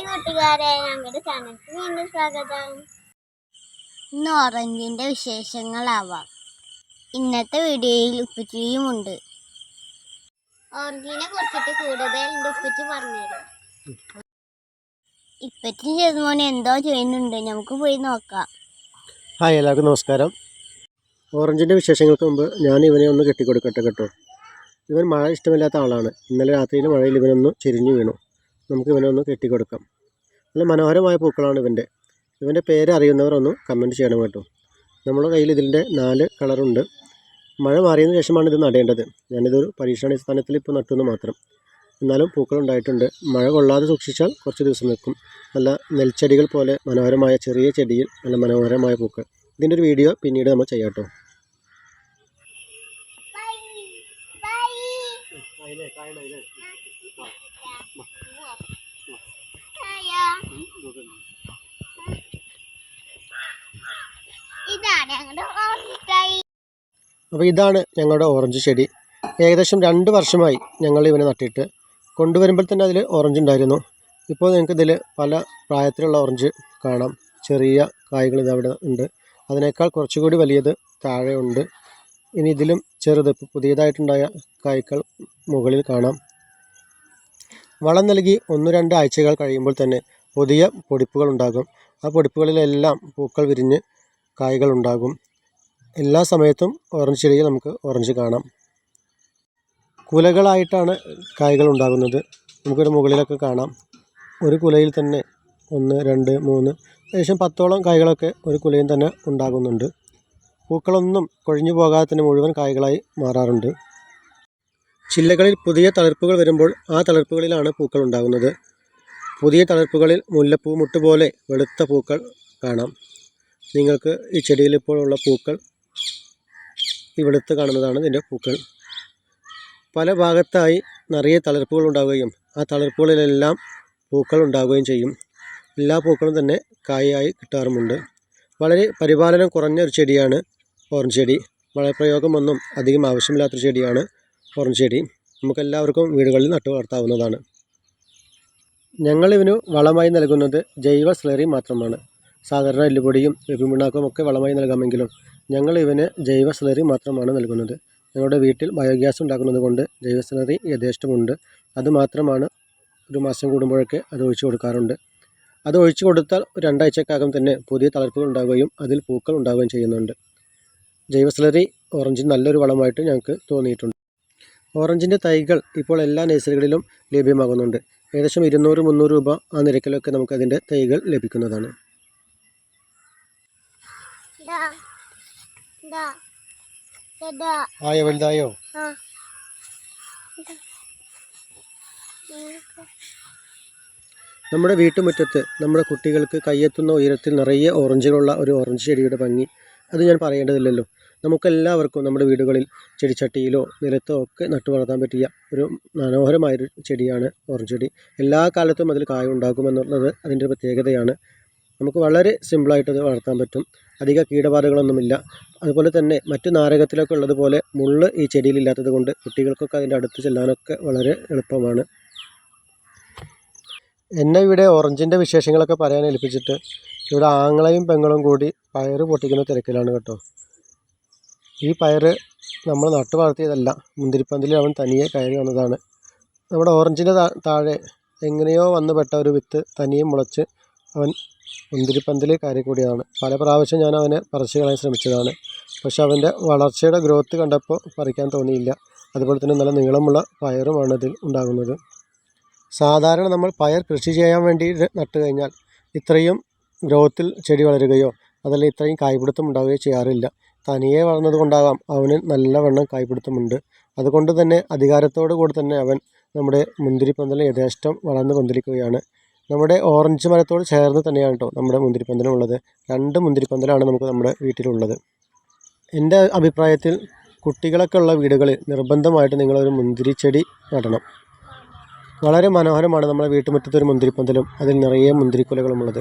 Hi കൂട്ടുകാരെ. ഞങ്ങളുടെ ചാനലിൽ വീണ്ടും സ്വാഗതം. ഇന്ന് ഓറഞ്ചിന്റെ വിശേഷങ്ങളാവാം. ഇന്നത്തെ വീഡിയോയിൽ ഉപ്പുറ്റിയുമുണ്ട് ഓറഞ്ചിനെ കുറിച്ചിട്ട് കൂടുതൽ എന്റെ ഉപ്പച്ചി പറഞ്ഞുതരും. ഇപ്പച്ചി ചെറുമോനെ എന്തോ ചെയ്യുന്നുണ്ട്. നമുക്ക് പോയി നോക്കാം. ഹായ് എല്ലാവർക്കും നമസ്കാരം. ഓറഞ്ചിന്റെ വിശേഷങ്ങൾക്ക് മുമ്പ് ഞാൻ ഇവനെ ഒന്ന് കെട്ടിക്കൊടുക്കട്ടെ കേട്ടോ. ഇവൻ മഴ ഇഷ്ടമില്ലാത്ത ആളാണ്. ഇന്നലെ രാത്രിയിൽ മഴയിൽ ഇവനൊന്ന് ചെരിഞ്ഞു വീണു. നമുക്ക് ഇവനെ ഒന്ന് കെട്ടിക്കൊടുക്കാം. നല്ല മനോഹരമായ പൂക്കളാണ് ഇവന്റെ. ഇവന്റെ പേര് അറിയുന്നവർ ഒന്ന് കമന്റ് ചെയ്യണം കേട്ടോ. നമ്മുടെ കയ്യിൽ ഇതിന്റെ നാല് കളറുണ്ട് മഴ മാറിയതിന് ശേഷമാണ് ഇത് നടേണ്ടത്. ഞാനിതൊരു പരീക്ഷണാടിസ്ഥാനത്തിൽ ഇപ്പോൾ നട്ടുന്നു മാത്രം. എന്നാലും പൂക്കൾ ഉണ്ടായിട്ടുണ്ട്. മഴ കൊള്ളാതെ സൂക്ഷിച്ചാൽ കുറച്ച് ദിവസം നിൽക്കും. നല്ല നെൽച്ചെടികൾ പോലെ മനോഹരമായ ചെറിയ ചെടിയിൽ നല്ല മനോഹരമായ പൂക്കൾ. ഇതിന്റെ ഒരു വീഡിയോ പിന്നീട് നമ്മൾ ചെയ്യാം കേട്ടോ ഇതാണ് ഞങ്ങളുടെ ഓറഞ്ച് അപ്പോൾ ഇതാണ് ഞങ്ങളുടെ ഓറഞ്ച് ചെടി. ഏകദേശം രണ്ട് വർഷമായി ഞങ്ങൾ ഇവനെ നട്ടിട്ട്. കൊണ്ടുവരുമ്പോൾ തന്നെ അതിൽ ഓറഞ്ച് ഉണ്ടായിരുന്നു. ഇപ്പോൾ നിങ്ങൾക്ക് ഇതിൽ പല പ്രായത്തിലുള്ള ഓറഞ്ച് കാണാം. ചെറിയ കായ്കൾ ഇതവിടെ ഉണ്ട്. അതിനേക്കാൾ കുറച്ചുകൂടി വലിയത് താഴെ ഉണ്ട്. ഇനി ഇതിലും ചെറുത് ഇപ്പോൾ പുതിയതായിട്ടുണ്ടായ കായ്ക്കൾ മുകളിൽ കാണാം. വളം നൽകി ഒന്ന് രണ്ട് ആഴ്ചകൾ കഴിയുമ്പോൾ തന്നെ പുതിയ പൊടിപ്പുകൾ ഉണ്ടാകും. ആ പൊടിപ്പുകളിലെല്ലാം പൂക്കൾ വിരിഞ്ഞ് കായ്കൾ ഉണ്ടാകും എല്ലാ സമയത്തും ഓറഞ്ച് ചെടിയിൽ നമുക്ക് ഓറഞ്ച് കാണാം. കുലകളായിട്ടാണ് കായ്കൾ ഉണ്ടാകുന്നത്. നമുക്കൊരു മുകളിലൊക്കെ കാണാം. ഒരു കുലയിൽ തന്നെ ഒന്ന് രണ്ട് മൂന്ന് ഏകദേശം പത്തോളം കായ്കളൊക്കെ ഒരു കുലയിൽ തന്നെ ഉണ്ടാകുന്നുണ്ട്. പൂക്കളൊന്നും കൊഴിഞ്ഞു പോകാതെ മുഴുവൻ കായ്കളായി മാറാറുണ്ട്. ചില്ലകളിൽ പുതിയ തളിർപ്പുകൾ വരുമ്പോൾ ആ തളിർപ്പുകളിലാണ് പൂക്കൾ ഉണ്ടാകുന്നത്. പുതിയ തളിർപ്പുകളിൽ മുല്ലപ്പൂ മുട്ടുപോലെ വെളുത്ത പൂക്കൾ കാണാം. നിങ്ങൾക്ക് ഈ ചെടിയിൽ ഇപ്പോൾ ഉള്ള പൂക്കൾ ഈ വെളുത്ത് കാണുന്നതാണ് ഇതിന്റെ പൂക്കൾ. പല ഭാഗത്തായി നിറയെ തളിർപ്പുകൾ ഉണ്ടാവുകയും ആ തളിർപ്പുകളിലെല്ലാം പൂക്കൾ ഉണ്ടാവുകയും ചെയ്യും. എല്ലാ പൂക്കളും തന്നെ കായായി കിട്ടാറുമുണ്ട്. വളരെ പരിപാലനം കുറഞ്ഞ ഒരു ചെടിയാണ് ഓറഞ്ച് ചെടി. വളരെ വളപ്രയോഗമൊന്നും അധികം ആവശ്യമില്ലാത്തൊരു ചെടിയാണ് ഓറഞ്ച് ചെടി. നമുക്കെല്ലാവർക്കും വീടുകളിൽ നട്ടു വളർത്താവുന്നതാണ്. ഞങ്ങളിവിന് വളമായി നൽകുന്നത് ജൈവ സ്ലറി മാത്രമാണ്. സാധാരണ എല്ലുപൊടിയും വേപ്പിൻ ഒക്കെ വളമായി നൽകാമെങ്കിലും ഞങ്ങൾ ഇവന് ജൈവ സ്ലറി മാത്രമാണ് നൽകുന്നത്. ഞങ്ങളുടെ വീട്ടിൽ ബയോഗ്യാസ് ഉണ്ടാക്കുന്നത് കൊണ്ട് ജൈവ സ്ലറി യഥേഷ്ടമുണ്ട് അതുമാത്രമാണ് ഒരു മാസം കൂടുമ്പോഴൊക്കെ അത് ഒഴിച്ചു കൊടുക്കാറുണ്ട്. അത് ഒഴിച്ചു കൊടുത്താൽ രണ്ടാഴ്ചക്കകം തന്നെ പുതിയ തളർപ്പുകൾ ഉണ്ടാവുകയും അതിൽ പൂക്കൾ ഉണ്ടാവുകയും ചെയ്യുന്നുണ്ട്. ജൈവ സ്ലറി ഓറഞ്ചിന് നല്ലൊരു വളമായിട്ട് ഞങ്ങൾക്ക് തോന്നിയിട്ടുണ്ട്. ഓറഞ്ചിന്റെ തൈകൾ ഇപ്പോൾ എല്ലാ നഴ്സറികളിലും ലഭ്യമാകുന്നുണ്ട്. ഏകദേശം ഇരുന്നൂറ് മുന്നൂറ് രൂപ ആ നിരക്കിലൊക്കെ നമുക്കതിന്റെ തൈകൾ ലഭിക്കുന്നതാണ്. ആയോ വലുതായോ? നമ്മുടെ വീട്ടുമുറ്റത്ത് നമ്മുടെ കുട്ടികൾക്ക് കയ്യെത്തുന്ന ഉയരത്തിൽ നിറയെ ഓറഞ്ചുകളുള്ള ഒരു ഓറഞ്ച് ചെടിയുടെ ഭംഗി. അത് ഞാൻ പറയേണ്ടതില്ലല്ലോ. നമുക്കെല്ലാവർക്കും നമ്മുടെ വീടുകളിൽ ചെടിച്ചട്ടിയിലോ നിലത്തോ ഒക്കെ നട്ടു വളർത്താൻ പറ്റിയ ഒരു മനോഹരമായൊരു ചെടിയാണ് ഓറഞ്ച് ചെടി. എല്ലാ കാലത്തും അതിൽ കായ ഉണ്ടാകുമെന്നുള്ളത് അതിന്റെ പ്രത്യേകതയാണ്. നമുക്ക് വളരെ സിമ്പിളായിട്ട് അത് വളർത്താൻ പറ്റും. അധിക കീടബാധകളൊന്നുമില്ല. അതുപോലെ തന്നെ മറ്റു നാരകത്തിലൊക്കെ ഉള്ളതുപോലെ മുള്ള് ഈ ചെടിയിൽ ഇല്ലാത്തത് കൊണ്ട് കുട്ടികൾക്കൊക്കെ അതിന്റെ അടുത്ത് ചെല്ലാനൊക്കെ വളരെ എളുപ്പമാണ്. എന്നെ ഇവിടെ ഓറഞ്ചിന്റെ വിശേഷങ്ങളൊക്കെ പറയാൻ ഏൽപ്പിച്ചിട്ട് ഇവിടെ ആങ്ങളയും പെങ്ങളും കൂടി പയറ് പൊട്ടിക്കുന്ന തിരക്കിലാണ് കേട്ടോ. ഈ പയറ് നമ്മൾ നട്ടു വളർത്തിയതല്ല. മുന്തിരിപ്പന്തിൽ അവൻ തനിയെ കയറി വന്നതാണ്. നമ്മുടെ ഓറഞ്ചിന്റെ താഴെ എങ്ങനെയോ വന്നുപെട്ട ഒരു വിത്ത് തനിയെ മുളച്ച് അവൻ മുന്തിരിപ്പന്തിൽ കയറി കൂടിയതാണ് പല പ്രാവശ്യം ഞാൻ അവനെ പറിച്ചു കളയാൻ ശ്രമിച്ചതാണ്. പക്ഷെ അവന്റെ വളർച്ചയുടെ ഗ്രോത്ത് കണ്ടപ്പോൾ പറിക്കാൻ തോന്നിയില്ല. അതുപോലെ തന്നെ നല്ല നീളമുള്ള പയറുമാണ് ഇതിൽ ഉണ്ടാകുന്നത്. സാധാരണ നമ്മൾ പയർ കൃഷി ചെയ്യാൻ വേണ്ടി നട്ടു കഴിഞ്ഞാൽ ഇത്രയും ഗ്രോത്തിൽ ചെടി വളരുകയോ അതല്ല ഇത്രയും കായ്പിടുത്തം ഉണ്ടാവുകയോ ചെയ്യാറില്ല. തനിയെ വളർന്നത് കൊണ്ടാകാം അവന് നല്ലവണ്ണം കായ്പിടുത്തമുണ്ട്. അതുകൊണ്ട് തന്നെ അധികാരത്തോടു കൂടി തന്നെ അവൻ നമ്മുടെ മുന്തിരിപ്പന്തൽ യഥേഷ്ടം വളർന്ന് പന്തലിക്കുകയാണ് നമ്മുടെ ഓറഞ്ച് മരത്തോട് ചേർന്ന് തന്നെയാണ് കേട്ടോ നമ്മുടെ മുന്തിരിപ്പന്തലും ഉള്ളത് രണ്ട് മുന്തിരിപ്പന്തലാണ് നമുക്ക് നമ്മുടെ വീട്ടിലുള്ളത്. എന്റെ അഭിപ്രായത്തിൽ കുട്ടികളൊക്കെ ഉള്ള വീടുകളിൽ നിർബന്ധമായിട്ട് നിങ്ങളൊരു മുന്തിരി ചെടി നടണം. വളരെ മനോഹരമാണ് നമ്മുടെ വീട്ടുമുറ്റത്തൊരു മുന്തിരിപ്പന്തലും അതിൽ നിറയെ മുന്തിരിക്കുലകളുമുള്ളത്.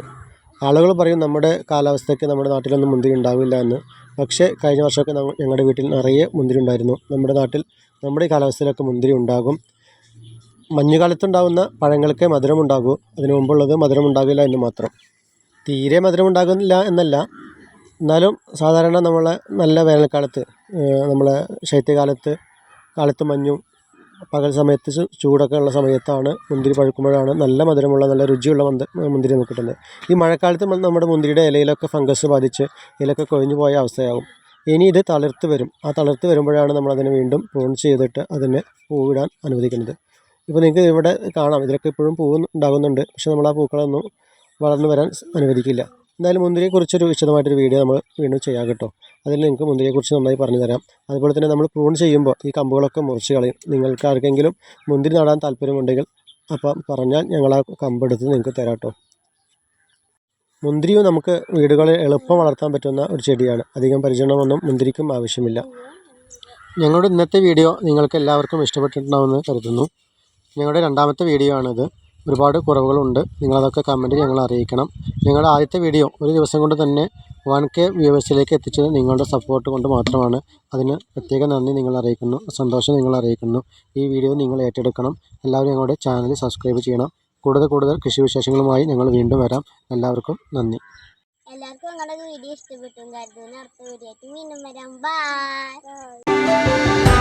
ആളുകൾ പറയും നമ്മുടെ കാലാവസ്ഥയ്ക്ക് നമ്മുടെ നാട്ടിലൊന്നും മുന്തിരി ഉണ്ടാവില്ല എന്ന്. പക്ഷേ കഴിഞ്ഞ വർഷമൊക്കെ ഞങ്ങളുടെ വീട്ടിൽ നിറയെ മുന്തിരി ഉണ്ടായിരുന്നു നമ്മുടെ നാട്ടിൽ നമ്മുടെ ഈ കാലാവസ്ഥയിലൊക്കെ മുന്തിരി ഉണ്ടാകും. മഞ്ഞുകാലത്തുണ്ടാകുന്ന പഴങ്ങൾക്ക് മധുരമുണ്ടാകൂ. അതിനു മുമ്പുള്ളത് മധുരമുണ്ടാകില്ല എന്ന് മാത്രം. തീരെ മധുരമുണ്ടാകുന്നില്ല എന്നല്ല. എന്നാലും സാധാരണ നമ്മളെ നല്ല വേനൽക്കാലത്ത് നമ്മളെ ശൈത്യകാലത്ത് കാലത്ത് മഞ്ഞും പകൽ സമയത്ത് ചൂടൊക്കെ ഉള്ള സമയത്താണ് മുന്തിരി പഴുക്കുമ്പോഴാണ് നല്ല മധുരമുള്ള നല്ല രുചിയുള്ള മന്ത് മുന്തിരി നമുക്ക് കിട്ടുന്നത്. ഈ മഴക്കാലത്ത് നമ്മുടെ മുന്തിരിയുടെ ഇലയിലൊക്കെ ഫംഗസ് ബാധിച്ച് ഇലയൊക്കെ കൊഴിഞ്ഞു പോയ അവസ്ഥയാകും ഇനി ഇത് തളിർത്ത് വരും. ആ തളിർത്ത് വരുമ്പോഴാണ് നമ്മളതിനെ വീണ്ടും പ്രൂൺ ചെയ്തിട്ട് അതിനെ പൂവിടാൻ അനുവദിക്കുന്നത്. ഇപ്പോൾ നിങ്ങൾക്ക് ഇവിടെ കാണാം. ഇതിലൊക്കെ ഇപ്പോഴും പൂവ് ഉണ്ടാകുന്നുണ്ട്. പക്ഷെ നമ്മൾ ആ പൂക്കളൊന്നും വളർന്നു വരാൻ അനുവദിക്കില്ല. എന്തായാലും മുന്തിരിയെക്കുറിച്ചൊരു വിശദമായിട്ടൊരു വീഡിയോ നമ്മൾ വീണ്ടും ചെയ്യാം കേട്ടോ. അതിൽ നിങ്ങൾക്ക് മുന്തിരിയെക്കുറിച്ച് നന്നായി പറഞ്ഞു തരാം. അതുപോലെ തന്നെ നമ്മൾ പ്രൂൺ ചെയ്യുമ്പോൾ ഈ കമ്പുകളൊക്കെ മുറിച്ച് കളയും. നിങ്ങൾക്ക് ആർക്കെങ്കിലും മുന്തിരി നടാൻ താല്പര്യമുണ്ടെങ്കിൽ അപ്പം പറഞ്ഞാൽ ഞങ്ങൾ ആ കമ്പെടുത്ത് നിങ്ങൾക്ക് തരാം കേട്ടോ. മുന്തിരിയും നമുക്ക് വീടുകളിൽ എളുപ്പം വളർത്താൻ പറ്റുന്ന ഒരു ചെടിയാണ്. അധികം പരിചരണമൊന്നും മുന്തിരിക്കും ആവശ്യമില്ല. ഞങ്ങളുടെ ഇന്നത്തെ വീഡിയോ നിങ്ങൾക്ക് എല്ലാവർക്കും ഇഷ്ടപ്പെട്ടിട്ടുണ്ടാവുമെന്ന് കരുതുന്നു. ഞങ്ങളുടെ രണ്ടാമത്തെ വീഡിയോ ആണിത്. ഒരുപാട് കുറവുകളുണ്ട്. നിങ്ങളതൊക്കെ കമന്റിൽ ഞങ്ങളെ അറിയിക്കണം. ഞങ്ങളുടെ ആദ്യത്തെ വീഡിയോ ഒരു ദിവസം കൊണ്ട് തന്നെ വൺ കെ വ്യൂവേഴ്സിലേക്ക് എത്തിച്ചത് നിങ്ങളുടെ സപ്പോർട്ട് കൊണ്ട് മാത്രമാണ്. അതിന് പ്രത്യേക നന്ദി നിങ്ങൾ അറിയിക്കുന്നു. സന്തോഷം നിങ്ങൾ അറിയിക്കുന്നു. ഈ വീഡിയോ നിങ്ങൾ ഏറ്റെടുക്കണം. എല്ലാവരും ഞങ്ങളുടെ ചാനൽ സബ്സ്ക്രൈബ് ചെയ്യണം. കൂടുതൽ കൂടുതൽ കൃഷി വിശേഷങ്ങളുമായി ഞങ്ങൾ വീണ്ടും വരാം. എല്ലാവർക്കും നന്ദി. എല്ലാവർക്കും ഞങ്ങളുടെ വീഡിയോ ഇഷ്ടപ്പെട്ടു അടുത്ത വീഡിയോ ആയിട്ട് വീണ്ടും വരാം. ബൈ